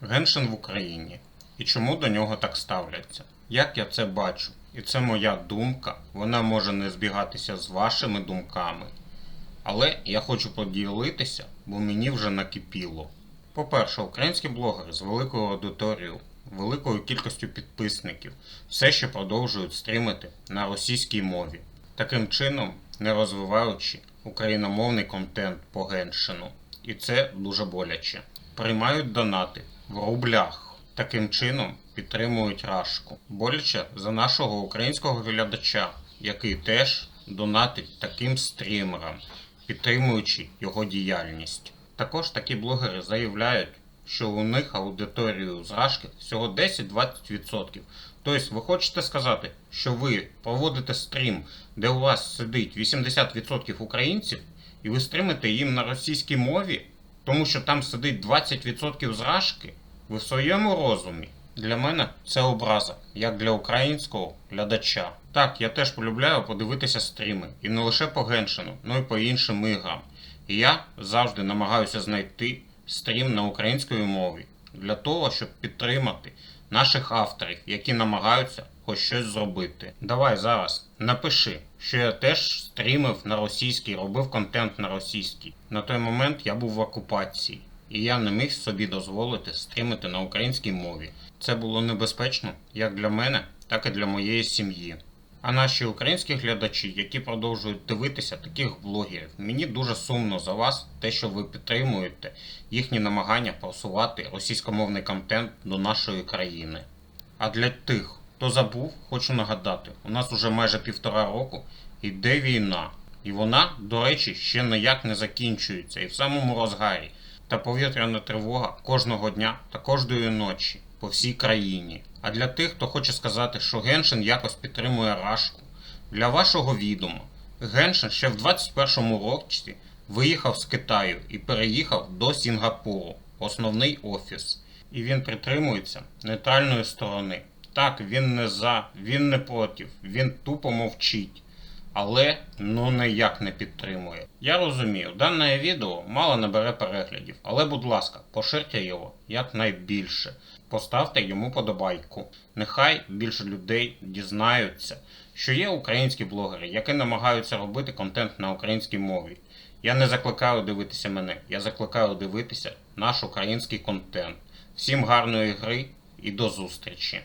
Геншин в Україні. І чому до нього так ставляться? Як я це бачу? І це моя думка, вона може не збігатися з вашими думками. Але я хочу поділитися, бо мені вже накипіло. По-перше, українські блогери з великою аудиторією, великою кількістю підписників все ще продовжують стрімити на російській мові, таким чином не розвиваючи україномовний контент по геншину. І це дуже боляче. Приймають донати в рублях. Таким чином підтримують рашку. Боляче за нашого українського глядача, який теж донатить таким стрімерам, підтримуючи його діяльність. Також такі блогери заявляють, що у них аудиторію з рашки всього 10-20%. Тобто ви хочете сказати, що ви проводите стрім, де у вас сидить 80% українців, і ви стримите їм на російській мові, тому що там сидить 20% з рашки? Ви в своєму розумі? Для мене це образа, як для українського глядача. Так, я теж полюбляю подивитися стріми, і не лише по Геншину, но й по іншим іграм. І я завжди намагаюся знайти стрім на українській мові для того, щоб підтримати наших авторів, які намагаються хоч щось зробити. Давай зараз напиши, що я теж стрімив на російській, робив контент на російській. На той момент я був в окупації, і я не міг собі дозволити стрімити на українській мові. Це було небезпечно як для мене, так і для моєї сім'ї. А наші українські глядачі, які продовжують дивитися таких блогерів, мені дуже сумно за вас, те, що ви підтримуєте їхні намагання просувати російськомовний контент до нашої країни. А для тих, хто забув, хочу нагадати, у нас уже майже півтора року йде війна. І вона, до речі, ще ніяк не закінчується і в самому розгарі. Та повітряна тривога кожного дня та кожної ночі по всій країні. А для тих, хто хоче сказати, що Геншин якось підтримує Рашку, для вашого відома, Геншин ще в 21-му році виїхав з Китаю і переїхав до Сінгапуру, основний офіс. І він притримується нейтральної сторони. Так, він не за, він не проти, він тупо мовчить. Але ну ніяк не підтримує. Я розумію, дане відео мало набере переглядів, але будь ласка, поширте його якнайбільше. Поставте йому подобайку. Нехай більше людей дізнаються, що є українські блогери, які намагаються робити контент на українській мові. Я не закликаю дивитися мене, я закликаю дивитися наш український контент. Всім гарної гри і до зустрічі!